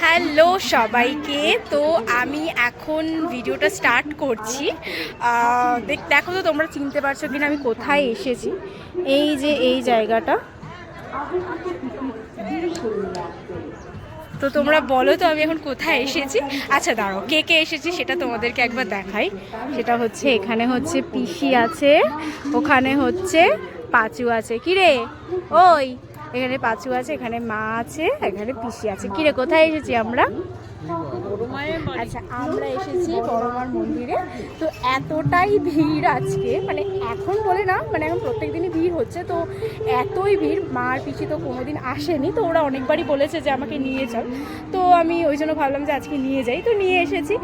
Hello সবাইকে, তো আমি এখন ভিডিওটা স্টার্ট করছি। দেখ- দেখো তো তোমরা চিনতে পারছ কিনা আমি কোথায় এসেছি। এই যে এই জায়গাটা। তো তোমরা বলো তো আমি এখন কোথায় এসেছি। আচ্ছা দাঁড়াও, কে কে এসেছি সেটা তোমাদেরকে একবার দেখাই। সেটা হচ্ছে, এখানে হচ্ছে পিসি আছে, ওখানে হচ্ছে পাঁচু আছে। কি রে ওই! এখানে পাঁচু আছে এখানে মা আছে এখানে পিসি আছে। কিরে কোথায় এসেছি আমরা? আচ্ছা আমরা এসেছি বড়মার মন্দিরে। তো এতটাই ভিড় আজকে মানে এখন বলে না মানে এখন প্রত্যেক দিনই ভিড় হচ্ছে, তো এতই ভিড়, মার পিসি তো কোনোদিন আসেনি, তো ওরা অনেকবারই বলেছে যে আমাকে নিয়ে চল তো আমি ওই জন্য ভাবলাম যে আজকে নিয়ে যাই, তো নিয়ে এসেছি।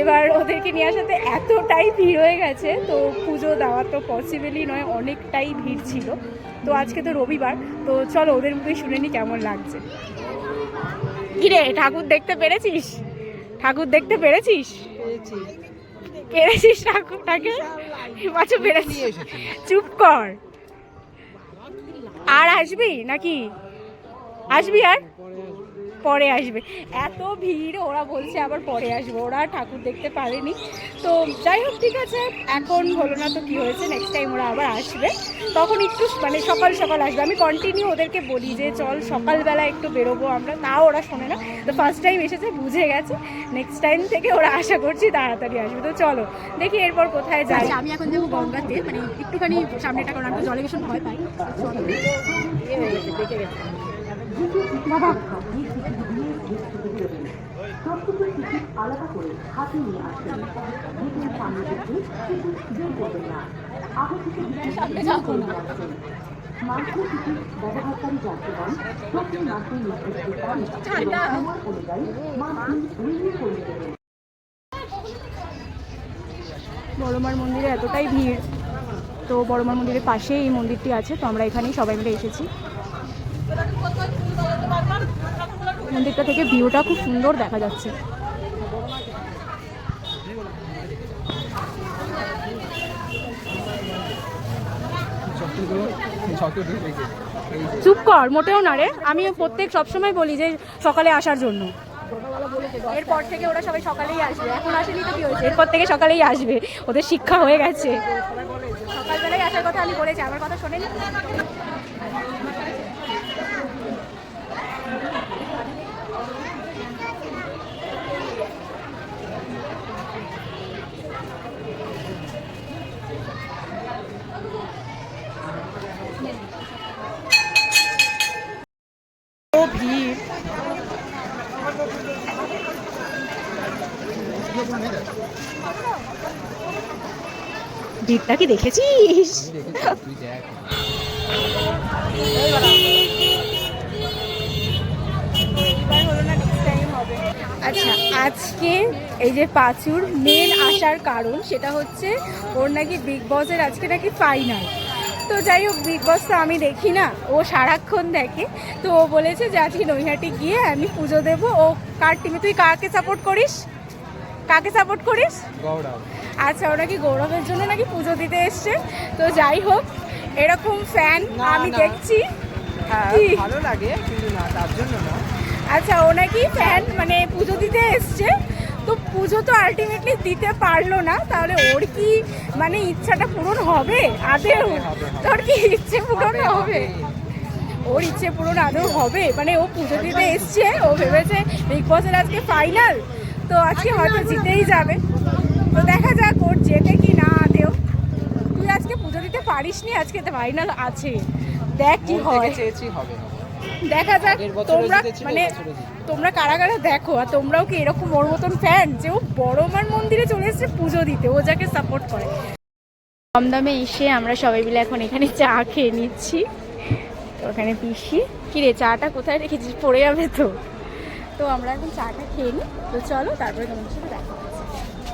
এবার ওদেরকে নিয়ে আসাতে এতটাই ভিড় হয়ে গেছে, তো পুজো দেওয়া তো পসিবলই নয়, অনেকটাই ভিড় ছিল। তো আজকে তো রবিবার, তো চলো ওদের মুখে শুনে নি কেমন লাগছে। কিরে ঠাকুর দেখতে পেরেছিস? ঠাকুর দেখতে পেরেছিস? পেরেছিস ঠাকুরটাকে? বাচ্চা পেরেছিস। চুপ কর। আর আসবি নাকি? আসবি আর? পরে আসবে। এত ভিড় ওরা বলছে আবার পরে আসবে। ওরা ঠাকুর দেখতে পারেনি। তো যাই হোক ঠিক আছে। এখন হলো না তো কি হয়েছে নেক্সট টাইম ওরা আবার আসবে। তখন একটু মানে সকাল সকাল আসবে। আমি কন্টিনিউ ওদেরকে বলি যে চল সকালবেলা একটু বেরোবো আমরা। তাও ওরা শোনে না। তো ফার্স্ট টাইম এসেছে বুঝে গেছে। নেক্সট টাইম থেকে ওরা আশা করছি তাড়াতাড়ি আসবে। তো চলো দেখি এরপর কোথায় যাই আচ্ছা, আমি এখন যাব গঙ্গাতে। মানে একটুখানি সামনেটা কারণ আমি জলে ভীষণ ভয় পাই। চলো। বড়মার মন্দিরে এতটাই ভিড়, তো বড়মার মন্দিরের পাশেই এই মন্দিরটি আছে, তো আমরা এখানেই সবাই মিলে এসেছি। মন্দিরটা থেকে ভিউটা খুব সুন্দর দেখা যাচ্ছে। চুপ কর, মোটেও না রে। আমি প্রত্যেক সবসময় বলি যে সকালে আসার জন্য। এরপর থেকে ওরা সবাই সকালেই আসবে। এখন আসেনি তো কি হয়েছে? এরপর থেকে সকালেই আসবে। ওদের শিক্ষা হয়ে গেছে। সকালবেলায় আসার কথা আমি বলেছি, আমার কথা শোনেনি ও ভিড় ভিড়টা কি দেখেছিস? আচ্ছা আজকে এই যে পাঁচুর মেন আসার কারণ সেটা হচ্ছে ওর নাকি বিগ বসের আজকে নাকি ফাইনাল তো যাই হোক বিগ বস তো আমি দেখি না। ও সারাক্ষণ দেখে। তো ও বলেছে যে আজকে নৈহাটি গিয়ে আমি পুজো দেবো। ও কার টিমে তুই কাকে সাপোর্ট করিস? কাকে সাপোর্ট করিস? আচ্ছা ওরা কি গৌরবের জন্য নাকি পুজো দিতে এসছে। তো যাই হোক এরকম ফ্যান আমি দেখছি। হ্যাঁ ভালো লাগে কিন্তু না তার জন্য না। আচ্ছা ও নাকি ফ্যান মানে পুজো দিতে এসছে। পুজো তো আলটিমেটলি দিতে পারল না তাহলে ওর কি মানে ইচ্ছাটা পূরণ হবে? আদেও তোর কি ইচ্ছে পূরণ হবে। ওর ইচ্ছে পূরণ আদৌ হবে? মানে ও পুজো দিতে এসছে ও ভেবেছে বিগ বসের আজকে ফাইনাল তো আজকে হয়তো জিতেই যাবে। তো দেখা যাক ওর জেতে কি না আদেও তুই আজকে পুজো দিতে পারিস নি আজকে ফাইনাল আছে। দেখ কি হয়। চেয়েছি হবে। দেখা যাক তোমরা মানে তোমরা কারা কারা দেখো আর তোমরাও কি এরকম ওর মতন ফ্যান যে ও বড়মার মন্দিরে চলে এসেছে পুজো দিতে ও যাকে সাপোর্ট করে। কম দামে এসে আমরা সবাই মিলে এখন এখানে চা খেয়ে নিচ্ছি। তো ওখানে পিসি কি রে চাটা কোথায় রেখেছিস? পড়ে যাবে তো। তো আমরা এখন চাটা খেয়ে নিই। তো চলো তারপরে তোমাদের সাথে দেখা।